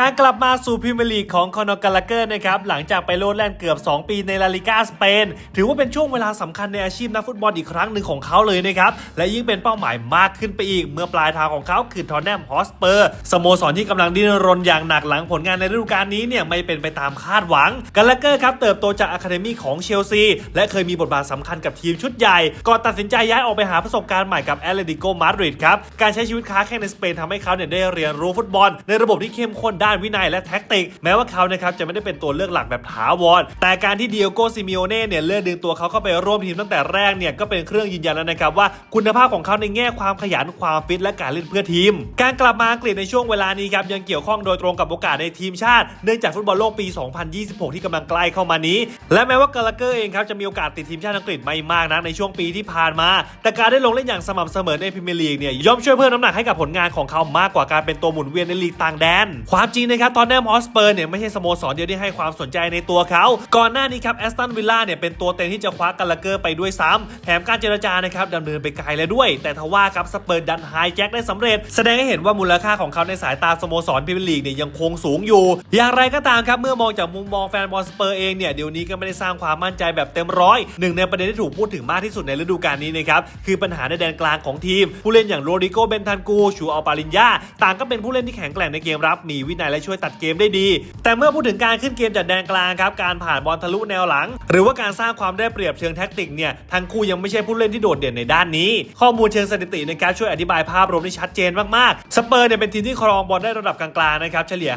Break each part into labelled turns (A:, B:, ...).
A: การกลับมาสู่พรีเมียร์ลีกของคอนอกาลาเกอร์นะครับหลังจากไปโลดแล่นเกือบ 2 ปีในลาลิกาสเปน ถือว่าเป็นช่วงเวลาสำคัญในอาชีพนักฟุตบอลอีกครั้งหนึ่งของเขาเลยนะครับ และยิ่งเป็นเป้าหมายมากขึ้นไปอีก เมื่อปลายทางของเขาคือทอนแนมฮอสเปอร์สโมสรที่กำลังดิ้นรนอย่างหนักหลังผลงานในฤดูกาลนี้เนี่ยไม่เป็นไปตามคาดหวังกาลาเกอร์ครับเติบโตจากอะคาเดมี่ของเชลซีและเคยมีบทบาทสำคัญกับทีมชุดใหญ่ก่อนตัดสินใจย้ายออกไปหาประสบการณ์ใหม่กับแอตเลติโกมาดริดครับการใช้ชีวิตค้าแข่งในสเปนทำให้เขาเนี่ยได้เรียนรู้ฟุตบอลในระบบที่เข้มข้นด้านวินัยและแท็กติก แม้ว่าเขานะครับจะไม่ได้เป็นตัวเลือกหลักแบบถาวร แต่การที่เดียโกซิมิโอเน่เนี่ยเลือกดึงตัวเขาเข้าไปร่วมทีมตั้งแต่แรกเนี่ยก็เป็นเครื่องยืนยันแล้วนะครับว่าคุณภาพของเขาในแง่ความขยันความฟิตและการเล่นเพื่อทีม การกลับมาอังกฤษในช่วงเวลานี้ครับยังเกี่ยวข้องโดยตรงกับโอกาสในทีมชาติ เนื่องจากฟุตบอลโลกปี 2026 ที่กำลังใกล้เข้ามานี้ และแม้ว่ากาลาเกอร์เองครับจะมีโอกาสติดทีมชาติอังกฤษไม่มากนักในช่วงปีที่ผ่านมา แต่การได้ลงเล่นอย่างสม่ำเสมอในพรีเมียร์ลีกเนี่ยย่อมช่วยเพิ่มน้ำหนักให้กับผลงานของเขามากกว่าการเป็นตัวหมุนเวียนในลีกต่างแดนความจริงนะครับตอนแนมฮอสเปอร์เนี่ยไม่ใช่สโมสรเดียวที่ให้ความสนใจในตัวเขา ก่อนหน้านี้ครับแอสตันวิลล่าเนี่ยเป็นตัวเต็งที่จะคว้ากาลาเกอร์ไปด้วยซ้ำแถมการเจรจานะครับดำเนินไปไกลแล้วด้วย แต่ทว่าครับสเปอร์ดันไฮแจ็คได้สำเร็จ แสดงให้เห็นว่ามูลค่าของเขาในสายตาสโมสรพรีเมียร์ลีกเนี่ยยังคงสูงอยู่ อย่างไรก็ตามครับเมื่อมองจากมุมมองแฟนบอลสเปอร์เองเนี่ยเดี๋ยวนี้ก็ไม่ได้สร้างความมั่นใจแบบเต็มร้อยหนึ่งในประเด็นที่ถูกพูดถึงมากที่สุดในฤดูกาลนี้นะครับคือปัญหาในแดนกลางของทีม ผู้เล่นอย่างโรดิโกเบนทันกูชูอัลปาลินยาต่างก็เป็นผู้เล่นที่แข็งแกร่งในเกมรับมีวินยและช่วยตัดเกมได้ดี แต่เมื่อพูดถึงการขึ้นเกมจากแดนกลางครับการผ่านบอลทะลุแนวหลัง หรือว่าการสร้างความได้เปรียบเชิงแท็กติกเนี่ยทั้งคู่ยังไม่ใช่ผู้เล่นที่โดดเด่นในด้านนี้ ข้อมูลเชิงสถิตินะครับช่วยอธิบายภาพรวมได้ชัดเจนมากๆสเปอร์เนี่ยเป็นทีมที่ครองบอลได้ระดับกลางๆนะครับเฉลี่ย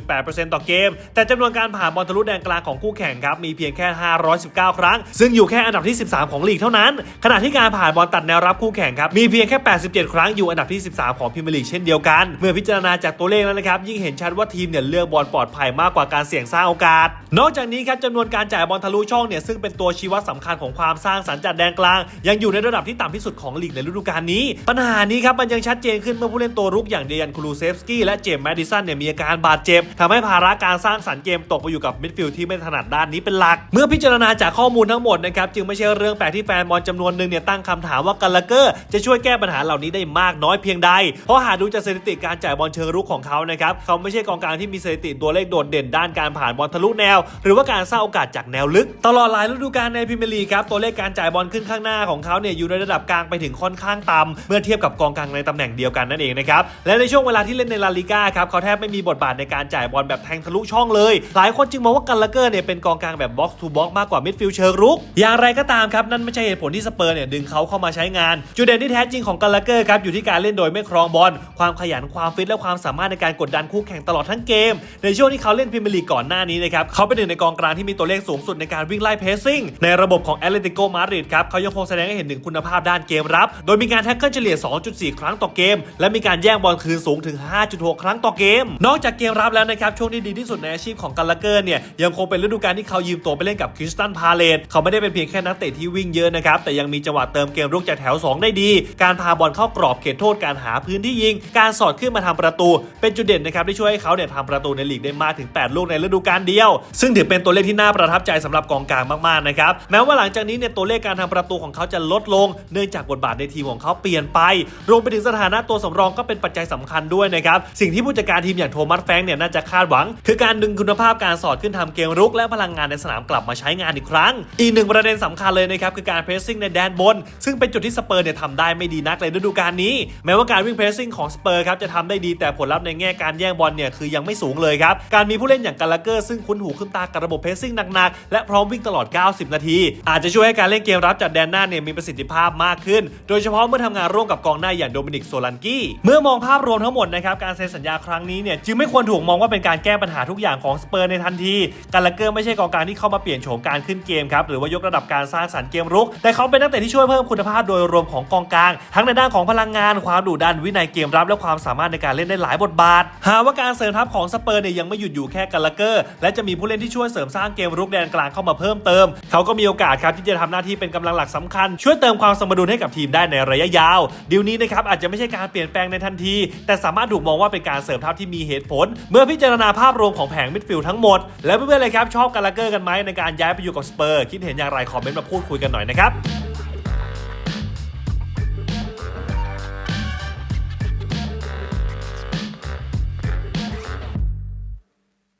A: 50.8%ต่อเกม แต่จำนวนการผ่านบอลทะลุแดนกลางของคู่แข่งครับมีเพียงแค่ 519 ครั้ง ซึ่งอยู่แค่อันดับที่ 13 ของลีกเท่านั้น ขณะที่การผ่านบอลตัดแนวรับคู่แข่งครับมีเพียงแค่ 87 ครั้งอยู่อันดับที่ 13 ของพรีเมียร์ลีกเช่นเดียวกัน เมื่อพิจารณาจากตัวเลขแล้วนะครับยิ่งเห็นชัดว่าทีมเนี่ยเลือกบอลปลอดภัยมากกว่าการเสี่ยงสร้างโอกาส นอกจากนี้ครับจำนวนการจ่ายบอลทะลุช่องเนี่ยซึ่งเป็นตัวชี้วัดสำคัญของความสร้างสรรค์จากแดนกลาง ยังอยู่ในระดับที่ต่ำที่สุดของลีกในฤดูกาลนี้ ปัญหานี้ครับมันยังชัดเจนขึ้นเมื่อผู้เล่นตัวรุกอย่างเดียนคูลูเซฟสกี้และเจมส์แมดิสันเนี่ยมีอาการบาดเจ็บทำให้ภาระการสร้างสรรค์เกมตกไปอยู่กับมิดฟิลด์ที่ไม่ถนัดด้านนี้เป็นหลัก เมื่อพิจารณาจากข้อมูลทั้งหมดนะครับจึงไม่ใช่เรื่องแปลกที่แฟนบอลจำนวนหนึ่งเนี่ยตั้งคำถามว่ากาลาเกอร์จะช่วยแก้ปัญหาเหล่านี้ได้มากน้อยเพียงใด เพราะหากดูจากสถิติการจ่ายบอลเชิงรุกของเขานะครับเขาไม่ใช่กองกลางที่มีสถิติตัวเลขโดดเด่นด้านการผ่านบอลทะลุแนว หรือว่าการสร้างโอกาสจากแนวลึก ตลอดหลายฤดูกาลในพรีเมียร์ลีกครับตัวเลขการจ่ายบอลขึ้นข้างหน้าของเขาเนี่ยอยู่ในระดับกลางไปถึงค่อนข้างต่ำเมื่อเทียบกับกองกลางในตำแหน่งเดียวกันนั่นเองนะครับและในช่วงเวลาที่เล่นในลาลิก้าครับเขาแทบไม่มีบทบาทในการจ่ายบอลแบบแทงทะลุช่องเลย หลายคนจึงมองว่ากาลาเกอร์เนี่ยเป็นกองกลางแบบบ็อกซ์ทูบ็อกซ์มากกว่ามิดฟิลด์เชิงรุก อย่างไรก็ตามครับนั่นไม่ใช่เหตุผลที่สเปอร์เนี่ยดึงเขาเข้ามาใช้งาน จุดเด่นที่แท้จริงของกาลาเกอร์ครับอยู่ที่การเล่นโดยไม่ครองบอลความขยันความฟิตและความสามารถในการกดดันคู่แข่งตลอดทั้งเกม ในช่วงที่เขาเล่นพรีเมียร์ลีกก่อนหน้านี้นะครับเขาเป็นหนึ่งในกองกลางที่มีตัวเลขสูงสุดในการวิ่งไล่เพสซิ่งในระบบของแอตเลติโกมาดริดครับเขายังคงแสดงให้เห็นถึงคุณภาพด้านเกมรับ โดยมีการแท็กเกิลเฉลี่ย 2.4 ครั้งต่อเกม และมีการแย่งบอลคืนสูงถึง 5.6 ครั้งต่อเกม นอกจากเกมรับแล้วนะครับช่วงที่ดีที่สุดในอาชีพของกาลาเกอร์เนี่ยยังคงเป็นฤดูกาลที่เขายืมตัวไปเล่นกับคริสตันพาเลตเขาไม่ได้เป็นเพียงแค่นักเตะที่วิ่งเยอะนะครับแต่ยังมีจังหวะเติมเกมรุกจากแถว 2 ได้ดี การพาบอลเข้ากรอบเขตโทษการหาพื้นที่ยิง การสอดขึ้นมาทำประตู เป็นจุดเด่นนะครับที่ช่วยให้เขาเนี่ยทำประตูในลีกได้มากถึง 8 ลูกในฤดูกาลเดียว ซึ่งถือเป็นตัวเลขที่น่าประทับใจสำหรับกองกลางมากๆนะครับแม้ว่าหลังจากนี้เนี่ยตัวเลขการทำประตูของเขาจะลดลง เนื่องจากบทบาทในทีมของเขาเปลี่ยนไป รวมไปถึงสถานะตัวสำรองก็เป็นปัจจัยสำคัญด้วยนะครับสิ่งที่ผู้จัดการทีมอย่างโทมัสแฟงเนี่ยน่าจะคาดหวัง คือการดึงคุณภาพการสอดขึ้นทำเกมรุกและพลังงานในสนามกลับมาใช้งานอีกครั้ง อีกหนึ่งประเด็นสำคัญเลยนะครับคือการเพรสซิ่งในแดนบน ซึ่งเป็นจุดที่สเปอร์เนี่ยทำได้ไม่ดีนักในฤดูกาลนี้ แม้ว่าการวิ่งเพรสซิ่งของสเปอร์ครับจะทำได้ดีแต่ผลลัพธ์ในแง่การแย่งบอลเนี่ยคือยังไม่สูงเลยครับ การมีผู้เล่นอย่างกาลาเกอร์ซึ่งคุ้นหูคุ้นตากับระบบเพสซิ่งหนักๆ และพร้อมวิ่งตลอด 90 นาที อาจจะช่วยให้การเล่นเกมรับจากแดนหน้าเนี่ยมีประสิทธิภาพมากขึ้น โดยเฉพาะเมื่อทำงานร่วมกับกองหน้าอย่างโดมินิกโซลันกี้เมื่อมองภาพรวมทั้งหมดนะครับการเซ็นสัญญาครั้งนี้เนี่ยจึงไม่ควรถูกมองว่าเป็นการแก้ปัญหาทุกอย่างของสเปอร์ในทันทีกาลาเกอร์ไม่ใช่กองกลางที่เข้ามาเปลี่ยนโฉมการขึ้นเกมครับหรือว่ายกระดับการสร้างสรรค์เกมรุก แต่เขาเป็นนักเตะที่ช่วยเพิ่มคุณภาพโดยรวมของกองกลาง ทั้งในด้านของพลังงาน ความดุดันวินัยเกมรับและความสามารถในการเล่นได้หลายบทบาท หาว่าการเสริมทัพของสเปอร์เนี่ยยังไม่หยุดอยู่แค่กาลาเกอร์และจะมีผู้เล่นที่ช่วยเสริมสร้างเกมรุกแดนกลางเข้ามาเพิ่มเติม เขาก็มีโอกาสครับที่จะทำหน้าที่เป็นกำลังหลักสำคัญ ช่วยเติมความสมดุลให้กับทีมได้ในระยะยาวดีลนี้นะครับอาจจะไม่ใช่การเปลี่ยนแปลงในทันที แต่สามารถถูกมองว่าเป็นการเสริมทัพที่มีเหตุผล เมื่อพิจารณาภาพรวมของแผงมิดฟิลด์ทั้งหมด แล้วเพื่อนๆเลยครับชอบกาลาเกอร์กันไหมในการย้ายไปอยู่กับสเปอร์คิดเห็นอย่างไรคอมเมนต์มาพูดคุยกันหน่อยนะครับ